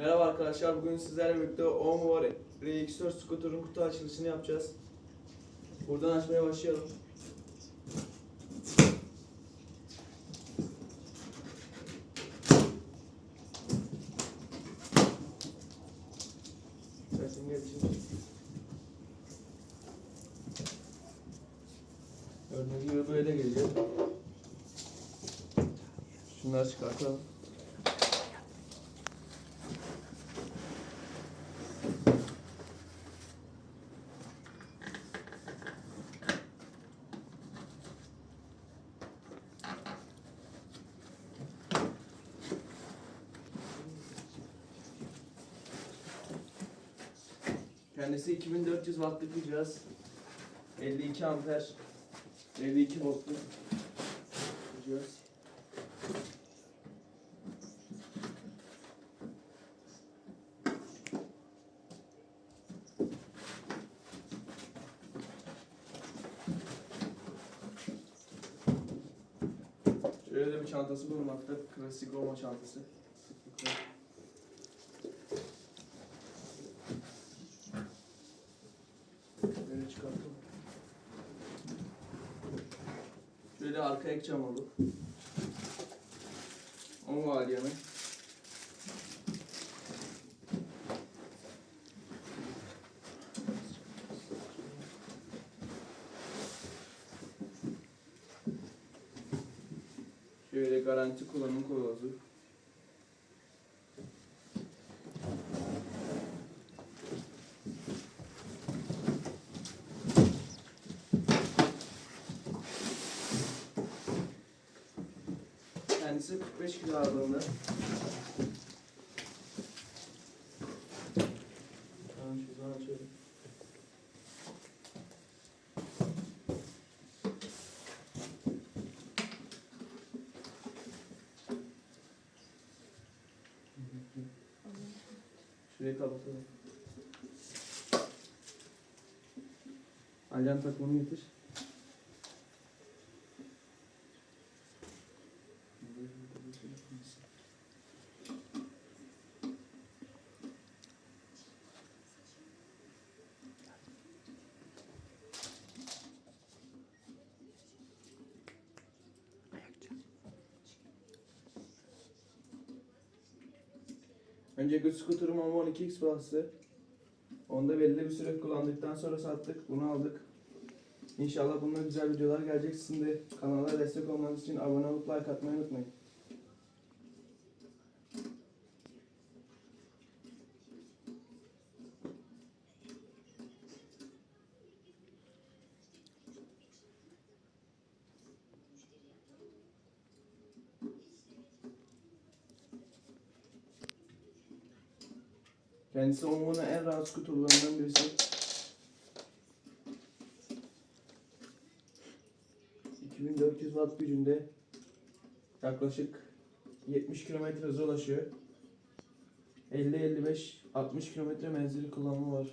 Merhaba arkadaşlar, bugün sizlerle birlikte Onvar RX4 skuterın kutu açılışını yapacağız. Buradan açmaya başlayalım. Sesin gel şimdi. Gördüğünüz böyle gelecek. Şunları çıkartalım. Kendisi 2400 wattlık bir cihaz. 52 amper, 52 voltluk bir cihaz. Şöyle de bir çantası bulunmakta. Klasik Roma çantası. Sıklıkla. Böyle çıkartalım. Şöyle arka ek cam oldu. Onu var yanı. Şöyle garanti kullanım kılavuzu. Kendisi 45 kilo ağırlığında. Tamam şuradan açıyorum. Şurayı kapatalım. Alyan takımını getir. Önceki scooter'ım Omon 2X Plus'tı. Onda belli bir süre kullandıktan sonra sattık. Bunu aldık. İnşallah bununla güzel videolar gelecek. Sizin de kanala destek olmanız için abone olup like atmayı unutmayın. Kendisi Omon'un en rahat skuterlarından birisi. 2400 watt gücünde yaklaşık 70 km hıza ulaşıyor. 50-55-60 km menzili kullanımı var.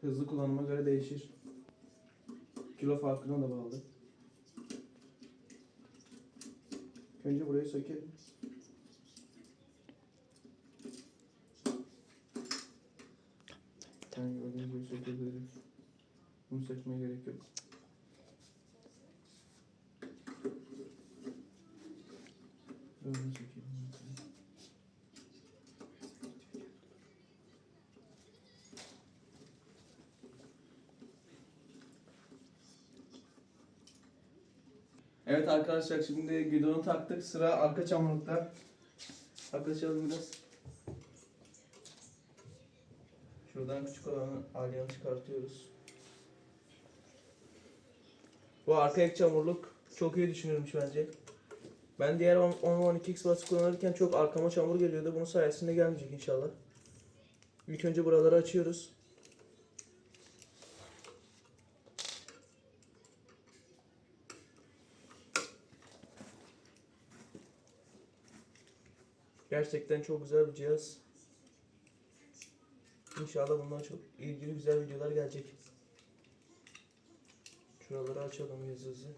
Hızlı kullanıma göre değişir. Kilo farkına da bağlı. Önce burayı sökelim. Yani gördüğünüz gibi sökebiliriz. Bunu sökmeye gerek yok. Böyle sökelim. Evet arkadaşlar şimdi gidonu taktık. Sıra arka çamurlukta. Yaklaşalım biraz. Şuradan küçük olanı alyanı çıkartıyoruz. Bu arka ek çamurluk çok iyi düşünülmüş bence. Ben diğer 10-12x bası kullanırken çok arkama çamur geliyordu. Bunun sayesinde gelmeyecek inşallah. İlk önce buraları açıyoruz. Gerçekten çok güzel bir cihaz. İnşallah bundan çok ilgili güzel videolar gelecek. Şuraları açalım hızlı hızlı.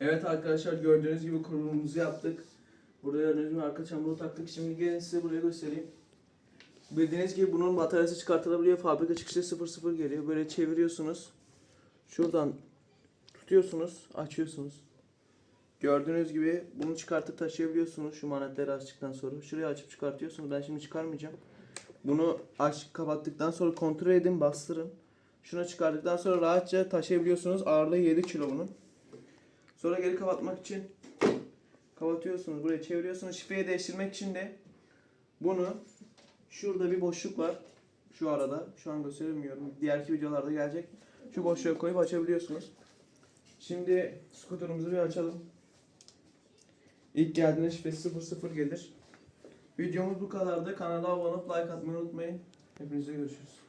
Evet arkadaşlar gördüğünüz gibi kurulumuzu yaptık. Burada gördüğünüz gibi arka çamuru taktık. Şimdi gelin size buraya göstereyim. Bildiğiniz gibi bunun bataryası çıkartılabiliyor. Fabrika çıkışı 00 geliyor. Böyle çeviriyorsunuz. Şuradan tutuyorsunuz, açıyorsunuz. Gördüğünüz gibi bunu çıkartıp taşıyabiliyorsunuz şu manetleri açtıktan sonra. Şuraya açıp çıkartıyorsunuz. Ben şimdi çıkarmayacağım. Bunu aç kapattıktan sonra kontrol edin, bastırın. Şunu çıkardıktan sonra rahatça taşıyabiliyorsunuz. Ağırlığı 7 kilo bunun. Sonra geri kapatmak için kapatıyorsunuz. Buraya çeviriyorsunuz. Şifreyi değiştirmek için de bunu şurada bir boşluk var. Şu arada. Şu an gösteremiyorum. Diğerki videolarda gelecek. Şu boşluğa koyup açabiliyorsunuz. Şimdi skuterumuzu bir açalım. İlk geldiğinde şifresi 00 gelir. Videomuz bu kadardı. Kanala abone olup like atmayı unutmayın. Hepinize görüşürüz.